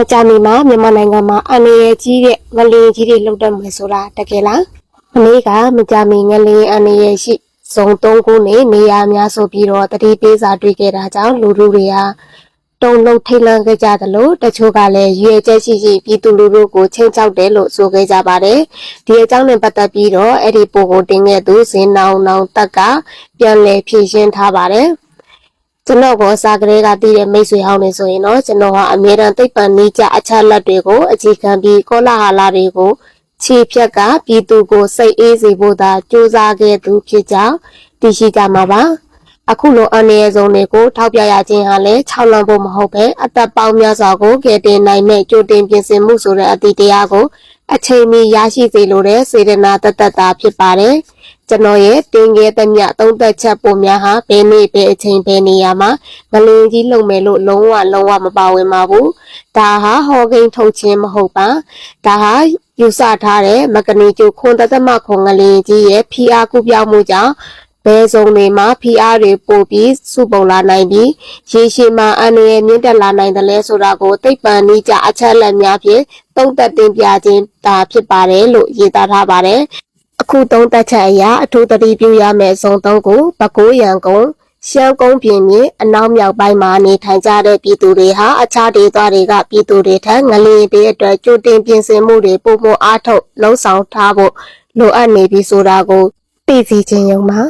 မကြမီမှာမြန်မာနိုင်ငံမှာအန္တရာယ်ကြီးတဲ့ငလျင်ကြီးတွေလှုပ်တတ်မယ်ဆိုတာတကယ်လားအမေကမကြမီငလျင်အန္တရာယ်ရှိဇုံ၃ခုနဲ့နေရာများဆိုပြီးတော့တတိပေးစာတွေ့ခဲ့တာကြောင့်လူလူတွေကတုံလုံးထိတ်လန့်ခဲ့ကြသလိုတချို့ကလည်းရွေချက်ရှိရှိပြည်သူလူထုကိုချိန်ချောက်တယ်လို့ဆိုခဲ့ကြပါတယ်ဒီအကြောင်းနဲ့ပတ်သက်ပြီးတော့အဲ့ဒီပုံကိုတင်ခဲ့သူဇင်းနောင်နောင်တက်ကပြန်လည်ဖြည့်ရှင်းထားပါတယ် ကျွန်တော်ကိုစာကလေးကတည်တဲ့မိတ်ဆွေဟောင်းနေဆိုရင်တော့ကျွန်တော်ဟာအမြဲတမ်းသိပ္ပံနည်းကြအချက်လက်တွေကိုအခြေခံပြီးကောလာဟလတွေကိုခြေဖြတ်ကပြည်သူကိုစိတ်အေးစေဖို့သာကြိုးစားခဲ့သူဖြစ်ကြောင်းသိရှိကြမှာပါအခုလိုအန္တရာယ်ဆုံးတွေကိုထောက်ပြရခြင်းဟာလည်း၆လံဖို့မဟုတ်ပဲအသက်ပေါင်းများစွာကိုကယ်တင်နိုင်မဲ့ကြိုတင်ပြင်ဆင်မှုဆိုတဲ့အသည့်တရားကိုအချိန်မီရရှိစေလိုတဲ့စေတနာတသက်တာဖြစ်ပါတယ်။ ကျွန်တော်ရဲ့တင်ခဲ့တဲ့မြသုံးသက်ချက်ပုံများဟာဘယ်နေ့ဘယ်အချိန်ဘယ်နေရာမှာငလင်းကြီးလုံမယ်လို့လုံးဝလုံးဝမပါဝင်ပါဘူး။ဒါဟာဟောကိန်းထုတ်ခြင်းမဟုတ်ပါ။ဒါဟာယူဆထားတဲ့မကနီကျိုခွန်တသမခွန်ငလင်းကြီးရဲ့ဖိအားကူပြောင်းမှုကြောင့်ဘဲစုံတွေမှာဖိအားတွေပို့ပြီးစုပုံလာနိုင်ပြီးရေရှည်မှာအန္တရာယ်မြင့်တက်လာနိုင်တယ်လဲဆိုတာကိုသိပ္ပံနည်းကြအချက်အလက်များဖြင့်သုံးသပ်တင်ပြခြင်းဒါဖြစ်ပါတယ်လို့ရေးသားထားပါတယ်။ အခုသုံးသပ်ချက်အရအထူးသတိပြုရမယ့်ဇုံသုံးကိုပဲခူးရန်ကုန်ရှမ်းကုန်းပြင်မြေအနောက်မြောက်ပိုင်းမှာနေထိုင်ကြတဲ့ပြည်သူတွေဟာအခြားဒေသတွေကပြည်သူတွေထက်ငလျင်တွေအတွက်ကြိုတင်ပြင်ဆင်မှုတွေပုံမအားထုတ်လှုံ့ဆော်ထားဖို့လိုအပ်နေပြီဆိုတာကိုသိသိချင်းယုံပါ